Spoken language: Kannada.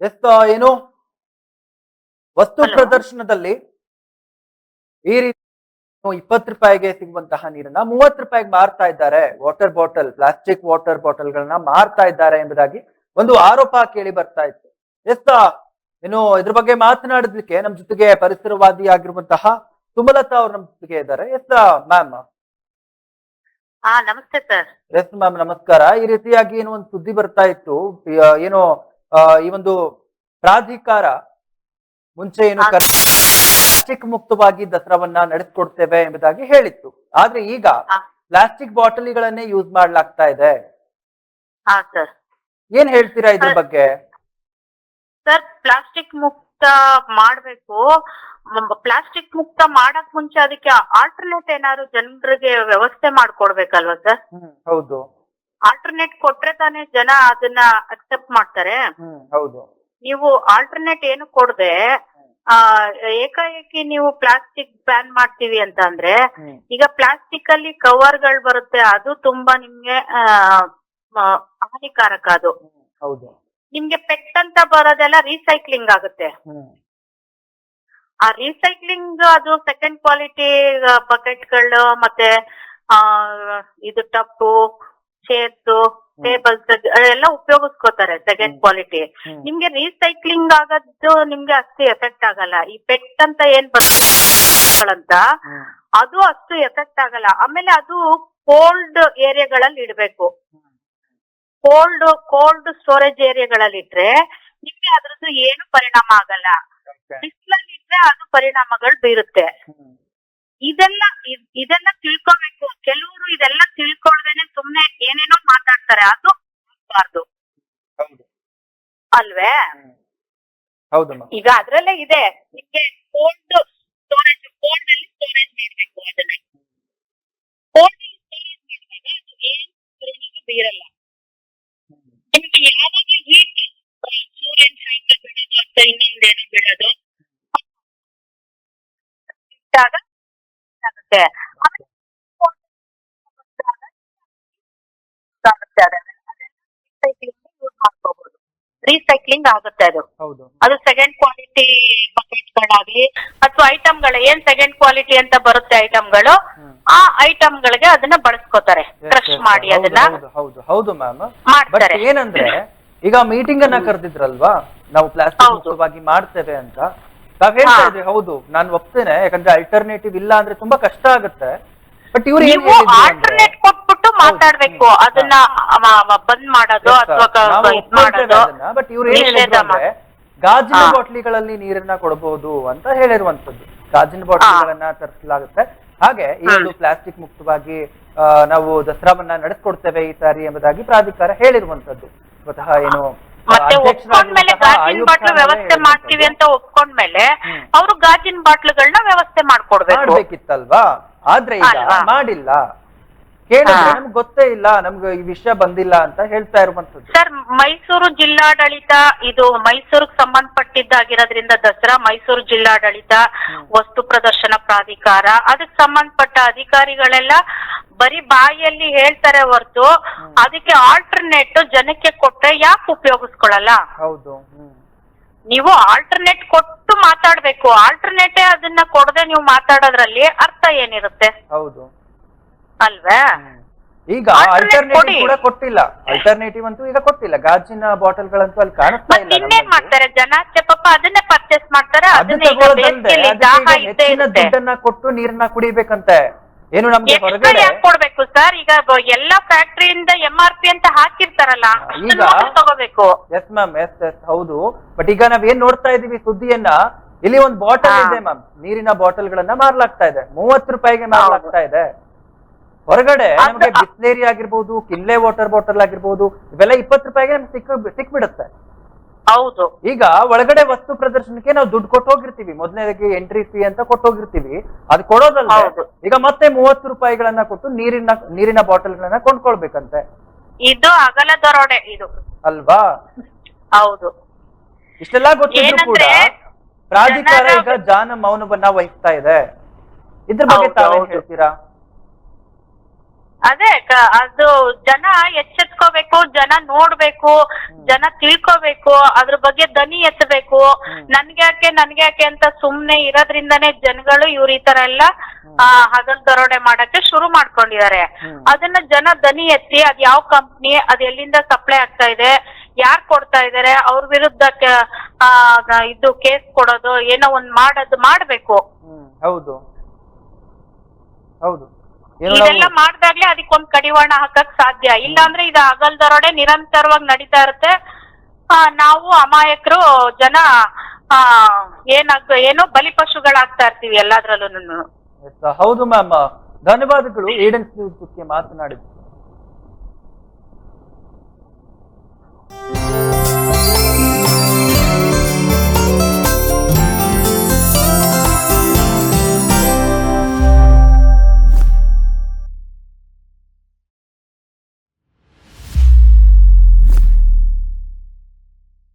ಎಸ್ ಏನು? ವಸ್ತು ಪ್ರದರ್ಶನದಲ್ಲಿ ಈ ರೀತಿ ಇಪ್ಪತ್ತು ರೂಪಾಯಿಗೆ ಸಿಗುವಂತಹ ನೀರನ್ನ ಮೂವತ್ತು ರೂಪಾಯಿಗೆ ಮಾರ್ತಾ ಇದ್ದಾರೆ. Water bottle plastic water bottle ಗಳನ್ನ ಮಾರ್ತಾ ಇದ್ದಾರೆ ಎಂಬುದಾಗಿ ಒಂದು ಆರೋಪ ಕೇಳಿ ಬರ್ತಾ ಇತ್ತು. ಎಸ್ ಏನು ಇದ್ರ ಬಗ್ಗೆ ಮಾತನಾಡಲಿಕ್ಕೆ ನಮ್ ಜೊತೆಗೆ ಪರಿಸರವಾದಿ ಆಗಿರುವಂತಹ ಸುಮಲತಾ ಅವ್ರು ನಮ್ ಜೊತೆಗೆ ಇದ್ದಾರೆ. ಎಸ್ ಮ್ಯಾಮ್ ನಮಸ್ತೆ ಸರ್ ಎಸ್ ಮ್ಯಾಮ್ ನಮಸ್ಕಾರ. ಈ ರೀತಿಯಾಗಿ ಏನು ಒಂದು ಸುದ್ದಿ ಬರ್ತಾ ಇತ್ತು. ಏನು ಈ ಒಂದು ಪ್ರಾಧಿಕಾರ ಮುಂಚೆ ಏನು. ಪ್ಲಾಸ್ಟಿಕ್ ಮುಕ್ತವಾಗಿ ದಸರಾವನ್ನ ನಡೆಸ್ಕೊಡ್ತೇವೆ ಎಂಬುದಾಗಿ ಹೇಳಿತ್ತು. ಆದ್ರೆ ಈಗ ಪ್ಲಾಸ್ಟಿಕ್ ಬಾಟಲಿಗಳನ್ನೇ ಯೂಸ್ ಮಾಡ್ಲಾಗ್ತಾ ಇದೆ. ಹಾ ಸರ್. ಏನ್ ಹೇಳ್ತೀರಾ ಇದ್ರ ಬಗ್ಗೆ? ಸರ್ ಪ್ಲಾಸ್ಟಿಕ್ ಮುಕ್ತ ಮಾಡ್ಬೇಕು. ಪ್ಲಾಸ್ಟಿಕ್ ಮುಕ್ತ ಮಾಡಕ್ ಮುಂಚೆ ಅದಕ್ಕೆ ಆಲ್ಟರ್ನೇಟ್ ಏನಾದ್ರು ಜನರಿಗೆ ವ್ಯವಸ್ಥೆ ಮಾಡ್ಕೊಡ್ಬೇಕಲ್ವಾ ಸರ್? ಹೌದು. ಆಲ್ಟರ್ನೇಟ್ ಕೊಟ್ರೆ ತಾನೇ ಜನ ಅದನ್ನ ಅಕ್ಸೆಪ್ಟ್ ಮಾಡ್ತಾರೆ. ಹ್ಮ್ ಹೌದು. ನೀವು ಆಲ್ಟರ್ನೇಟ್ ಏನು ಕೊಡದೆ ಆ ಏಕಾಏಕಿ ನೀವು ಪ್ಲಾಸ್ಟಿಕ್ ಬ್ಯಾನ್ ಮಾಡ್ತೀವಿ ಅಂತ ಅಂದ್ರೆ ಹ್ಮ್. ಈಗ ಪ್ಲಾಸ್ಟಿಕ್ ಅಲ್ಲಿ ಕವರ್ಗಳು ಬರುತ್ತೆ ಅದು ತುಂಬಾ ನಿಮ್ಗೆ ಆ, ಆ, ಹಾನಿಕಾರಕ ಅದು. ಹೌದು. ನಿಮ್ಗೆ ಪೆಟ್ ಅಂತ ಬರೋದೆಲ್ಲ ರೀಸೈಕ್ಲಿಂಗ್ ಆಗುತ್ತೆ. ಹ್ಮ್. ಆ ರೀಸೈಕ್ಲಿಂಗ್ ಅದು ಸೆಕೆಂಡ್ ಕ್ವಾಲಿಟಿ ಬಕೆಟ್ಗಳು ಮತ್ತೆ ಆ ಇದು ಟಪ್ಪು ಚೇರ್ಸ್ ಟೇಬಲ್ಸ್ ಎಲ್ಲ ಉಪಯೋಗಿಸ್ಕೋತಾರೆ ಸೆಕೆಂಡ್ ಕ್ವಾಲಿಟಿ ನಿಮ್ಗೆ ರೀಸೈಕ್ಲಿಂಗ್ ಆಗದ್ದು ನಿಮ್ಗೆ ಅಷ್ಟು ಎಫೆಕ್ಟ್ ಆಗಲ್ಲ. ಈ ಪೆಟ್ ಅಂತ ಏನ್ ಬರ್ತಂತ ಹ್ಮ್. ಅದು ಅಷ್ಟು ಎಫೆಕ್ಟ್ ಆಗಲ್ಲ. ಆಮೇಲೆ ಅದು ಕೋಲ್ಡ್ ಏರಿಯಾಗಳಲ್ಲಿ ಇಡಬೇಕು. ಕೋಲ್ಡ್ ಕೋಲ್ಡ್ ಸ್ಟೋರೇಜ್ ಏರಿಯಾಗಳಲ್ಲಿ ಇಟ್ರೆ ನಿಮ್ಗೆ ಅದ್ರದ್ದು ಏನು ಪರಿಣಾಮ ಆಗಲ್ಲ. ಬಿಸಿಲಲ್ಲಿ ಇಟ್ರೆ ಅದು ಪರಿಣಾಮಗಳು ಬೀರುತ್ತೆ. ಇದೆಲ್ಲ ಇದ್- ಇದೆಲ್ಲ ತಿಳ್ಕೊಬೇಕು. ಕೆಲವರು ಇದೆಲ್ಲ ತಿಳ್ಕೊಳ್ದೇನೆ ಸುಮ್ನೆ ಏನೇನೋ ಮಾತಾಡ್ತಾರೆ ಅದು ಆಗ್ಬಾರ್ದು ಹೌದು ಅಲ್ವೇ ಹ್ಮ್ ಹೌದು ಈಗ ಅದ್ರಲ್ಲೇ ಇದೆ. ನಿಮಗೆ ಕೋಲ್ಡ್ ಸ್ಟೋರೇಜ್ ಕೋಲ್ಡ್ ಅಲ್ಲಿ ಸ್ಟೋರೇಜ್ ಮಾಡ್ಬೇಕು ಅದನ್ನ. ಕೋಲ್ಡ್ ಅಲ್ಲಿ ಸ್ಟೋರೇಜ್ ಮಾಡಿದಾಗ ಅದು ಏನ್ ಪರಿಣಾಮ ಬೀರಲ್ಲ. ನಿಮ್ಗೆ ಯಾವಾಗ ಹೀಟ್ ಸೂರ್ಯನ್ ಶಾಂತ ಬೀಳೋದು ಅಥವಾ ಇನ್ನೊಂದೇನೋ ಬೀಳೋದು? ಆಗುತ್ತೆ ಆಗುತ್ತೆ ರೀಸೈಕ್ಲಿಂಗ್ ಆಗುತ್ತೆ ಅದು. ಹೌದು. ಅದು ಸೆಕೆಂಡ್ ಕ್ವಾಲಿಟಿ ಬಕೆಟ್ಗಳಾಗ್ಲಿ ಅಥವಾ ಐಟಮ್ಗಳು ಏನ್ ಸೆಕೆಂಡ್ ಕ್ವಾಲಿಟಿ ಅಂತ ಬರುತ್ತೆ ಐಟಮ್ಗಳು ಹ್ಮ್. ಆ ಐಟಮ್ಗಳಿಗೆ ಅದನ್ನ ಬಳಸ್ಕೋತಾರೆ. ಕ್ರಶ್ ಮಾಡಿ ಅದನ್ನ ಹೌದು ಹೌದು ಮ್ಯಾಮ್ ಬಟ್ ಮಾಡ್ತಾರೆ. ಏನಂದ್ರೆ ಈಗ ಮೀಟಿಂಗ್ ಅನ್ನ ಕರೆದಿದ್ರಲ್ವಾ? ನಾವು ಪ್ಲಾಸ್ಟಿಕ್ ಹೌದು. ಮುಕ್ತವಾಗಿ ಮಾಡ್ತೇವೆ ಅಂತ. ನಾವ್ ಹೇಳ್ತಾ ಹಾ. ಇದ್ವಿ ಹೌದು ನಾನು ಒಪ್ತೇನೆ. ಯಾಕಂದ್ರೆ ಅಲ್ಟರ್ನೇಟಿವ್ ಇಲ್ಲ ಅಂದ್ರೆ ತುಂಬಾ ಕಷ್ಟ ಆಗುತ್ತೆ. ಬಟ್ ಇವ್ರು ಏನ್ ನೀವು ಹೇಳಿದ್ರು ಅಂದ್ರೆ ಆಲ್ಟರ್ನೇಟ್ ಕೊಟ್ಬಿಟ್ಟು ಮಾತಾಡ್ಬೇಕು. ಅದನ್ನ ಬಂದ್ ಮಾಡೋದು ಅಥವಾ. ಇದ್ ಮಾಡೋದು. but ಇವ್ರು ಏನ್ ನಿಷೇಧ ಹೇಳಿದ್ರು ಅಂದ್ರೆ ಗಾಜಿನ. ಬಾಟ್ಲಿಗಳಲ್ಲಿ ನೀರನ್ನ ಕೊಡಬಹುದು ಅಂತ ಹೇಳಿರುವಂತದ್ದು ಗಾಜಿನ ಬಾಟ್ಲಿಗಳನ್ನ ತರಿಸಲಾಗುತ್ತೆ. ಹಾಗೆ ಈ ಒಂದು ಪ್ಲಾಸ್ಟಿಕ್ ಮುಕ್ತವಾಗಿ ನಾವು ದಸರಾವನ್ನ ನಡೆಸ್ಕೊಡ್ತೇವೆ ಈ ಸಾರಿ ಎಂಬುದಾಗಿ ಪ್ರಾಧಿಕಾರ ಹೇಳಿರುವಂತದ್ದು ಸ್ವತಃ ಏನು ಮತ್ತೆ ಒಪ್ಕೊಂಡ್ಮೇಲೆ ಗಾಜಿನ ಬಾಟ್ಲು ವ್ಯವಸ್ಥೆ ಮಾಡ್ತೀವಿ ಅಂತ ಒಪ್ಕೊಂಡ್ಮೇಲೆ ಮೇಲೆ ಅವರು ಗಾಜಿನ ಬಾಟ್ಲುಗಳನ್ನ ವ್ಯವಸ್ಥೆ ಮಾಡ್ಕೊಡ್ಬೇಕು. ಮಾಡ್ಬೇಕಿತ್ತಲ್ವಾ? ಆದ್ರೆ ಈಗ? ಮಾಡಿಲ್ಲ. ಕೇಳಿದ್ರೆ. ನಮ್ಗೆ ಗೊತ್ತೇ ಇಲ್ಲ ನಮ್ಗೆ ಈ ವಿಷಯ ಬಂದಿಲ್ಲ ಅಂತ ಹೇಳ್ತಾ ಇರುವಂತದ್ದು ಸರ್ ಮೈಸೂರು ಜಿಲ್ಲಾಡಳಿತ ಇದು ಮೈಸೂರಿಗೆ ಸಂಬಂಧಪಟ್ಟಿದ್ದಾಗಿರೋದ್ರಿಂದ ದಸರಾ ಮೈಸೂರು ಜಿಲ್ಲಾಡಳಿತ ವಸ್ತು ಪ್ರದರ್ಶನ ಪ್ರಾಧಿಕಾರ ಅದಕ್ಕೆ ಸಂಬಂಧಪಟ್ಟ ಅಧಿಕಾರಿಗಳೆಲ್ಲ ಬರೀ ಬಾಯಿಯಲ್ಲಿ ಹೇಳ್ತಾರೆ ಹೊರತು ಅದಕ್ಕೆ ಆಲ್ಟರ್ನೇಟ್ ಜನಕ್ಕೆ ಕೊಟ್ಟರೆ ಯಾಕೆ ಉಪಯೋಗಿಸ್ಕೊಳಲ್ಲ? ಹೌದು ಹ್ಮ್. ನೀವು ಆಲ್ಟರ್ನೇಟ್ ಕೊಟ್ಟು ಮಾತಾಡ್ಬೇಕು ಆಲ್ಟರ್ನೇಟೇ ಅದನ್ನ ಕೊಡದೆ ನೀವು ಮಾತಾಡೋದ್ರಲ್ಲಿ ಅರ್ಥ ಏನಿರುತ್ತೆ? ಹೌದು. ಅಲ್ವೇ. ಈಗ ಆಲ್ಟರ್ನೇಟಿವ್ ಕೂಡ. ಕೊಟ್ಟಿಲ್ಲ. ಆಲ್ಟರ್ನೇಟಿವ್ ಅಂತೂ ಈಗ ಕೊಟ್ಟಿಲ್ಲ. ಗಾಜಿನ ಬಾಟಲ್ಗಳಂತೂ ಅಲ್ಲಿ ಕಾಣಿಸ್ತಾ ಇಲ್ಲ ಇನ್ನೇನ್ ಮಾಡ್ತಾರೆ? ಜನ ಪಾಪ ಅದನ್ನೇ ಪರ್ಚೇಸ್ ಮಾಡ್ತಾರೆ? ಅದು ಅದನ್ನ ದುಡ್ಡನ್ನ ಕೊಟ್ಟು ನೀರನ್ನ ಕುಡಿಬೇಕಂತೆ. ಏನು ನಮ್ಗೆ ಹೊರಗಡೆ? ಕೊಡ್ಬೇಕು ಸರ್ ಈಗ ಎಲ್ಲಾ ಫ್ಯಾಕ್ಟರಿಯಿಂದ ಎಂ ಆರ್ ಪಿ ಅಂತ ಹಾಕಿರ್ತಾರಲ್ಲ ಈಗ- ತಗೋಬೇಕು. ಎಸ್ ಮ್ಯಾಮ್ ಎಸ್ ಎಸ್ ಹೌದು. ಬಟ್ ಈಗ ನಾವ್ ಏನ್ ನೋಡ್ತಾ ಇದೀವಿ ಸುದ್ದಿಯನ್ನ? ಇಲ್ಲಿ ಒಂದು ಬಾಟಲ್ ಇದೆ ಮ್ಯಾಮ್ ನೀರಿನ ಬಾಟಲ್ ಗಳನ್ನ ಮಾರ್ಲಾಗ್ತಾ ಇದೆ. ಮೂವತ್ತು ರೂಪಾಯಿಗೆ ಮಾರ್ಲಾಗ್ತಾ ಇದೆ. ಹೊರಗಡೆ ನಮಗೆ ಬಿಸ್ಲೇರಿ ಆಗಿರ್ಬೋದು ಕಿನ್ಲೆ ವಾಟರ್ ಬಾಟಲ್ ಆಗಿರ್ಬೋದು ಇವೆಲ್ಲ ಇಪ್ಪತ್ ರೂಪಾಯಿಗೆ ನಮ್ಗೆ ಸಿಕ್ಕ ಬಿಡುತ್ತೆ ಹೌದು. ಈಗ ಒಳಗಡೆ ವಸ್ತು ಪ್ರದರ್ಶನಕ್ಕೆ ನಾವು ದುಡ್ಡು ಕೊಟ್ಟು ಹೋಗಿರ್ತೀವಿ. ಮೊದಲನೇದಕ್ಕೆ ಎಂಟ್ರಿ ಫೀ ಅಂತ ಕೊಟ್ಟು ಹೋಗಿರ್ತೀವಿ. ಅದು ಕೊಡೋದಲ್ಲ ಈಗ ಮತ್ತೆ ಮೂವತ್ತು ರೂಪಾಯಿಗಳನ್ನ ಕೊಟ್ಟು ನೀರಿನ ನೀರಿನ ಬಾಟಲ್ಗಳನ್ನ ಕೊಂಡ್ಕೊಳ್ಬೇಕಂತೆ. ಇದು ಅಗಲ ದರೋಡೆ ಇದು. ಅಲ್ವಾ? ಹೌದು. ಇಷ್ಟೆಲ್ಲ ಗೊತ್ತಿದ್ರು ಕೂಡ ಪ್ರಾಧಿಕಾರ ಈಗ ಜಾನ ಮೌನವನ್ನ ವಹಿಸ್ತಾ ಇದೆ. ಇದ್ರ ಬಗ್ಗೆ ತಾವೇ ತಾವೇನ್ ಹೇಳ್ತೀರಾ? ಅದೇ ಅದು ಜನ ಎಚ್ಚೆತ್ಕೋಬೇಕು ಜನ ನೋಡ್ಬೇಕು ಜನ ತಿಳ್ಕೋಬೇಕು ಅದ್ರ ಬಗ್ಗೆ ದನಿ ಎತ್ತಬೇಕು ನನ್ಗ್ಯಾಕೆ ನನ್ಗ್ಯಾಕೆ ಅಂತ ಸುಮ್ನೆ ಇರೋದ್ರಿಂದಾನೇ ಜನಗಳು ಇವ್ರ ಈ ತರ ಎಲ್ಲ ಹಗಲ್ ದರೋಡೆ ಮಾಡಕ್ಕೆ ಶುರು ಮಾಡ್ಕೊಂಡಿದ್ದಾರೆ. ಅದನ್ನ ಜನ ದನಿ ಎತ್ತಿ ಅದ್ ಯಾವ ಕಂಪ್ನಿ ಅದ್ ಎಲ್ಲಿಂದ ಸಪ್ಲೈ ಆಗ್ತಾ ಇದೆ ಯಾರ್ ಕೊಡ್ತಾ ಇದಾರೆ ಅವ್ರ ವಿರುದ್ಧ ಇದು ಕೇಸ್ ಕೊಡೋದು ಏನೋ ಒಂದ್ ಮಾಡೋದು ಮಾಡ್ಬೇಕು. ಹೌದು. ಹೌದು. ಇದೆಲ್ಲ ಮಾಡ್ದಾಗ್ಲೆ ಅದಕ್ಕೊಂದ್ ಕಡಿವಾಣ ಹಾಕಕ್ ಸಾಧ್ಯ. ಇಲ್ಲಾಂದ್ರೆ ಇದು ಅಗಲ್ದರೋಡೆ ನಿರಂತರವಾಗಿ ನಡೀತಾ ಇರುತ್ತೆ. ನಾವು ಅಮಾಯಕರು ಜನ ಆ ಏನಾಗ ಏನೋ ಬಲಿಪಶುಗಳಾಗ್ತಾ ಇರ್ತೀವಿ ಎಲ್ಲಾದ್ರಲ್ಲೂ ಹೌದು ಮ್ಯಾಮ್. ಧನ್ಯವಾದಗಳು. ಏಡೆನ್ಸ್ ಮಾತನಾಡಿದ್ರು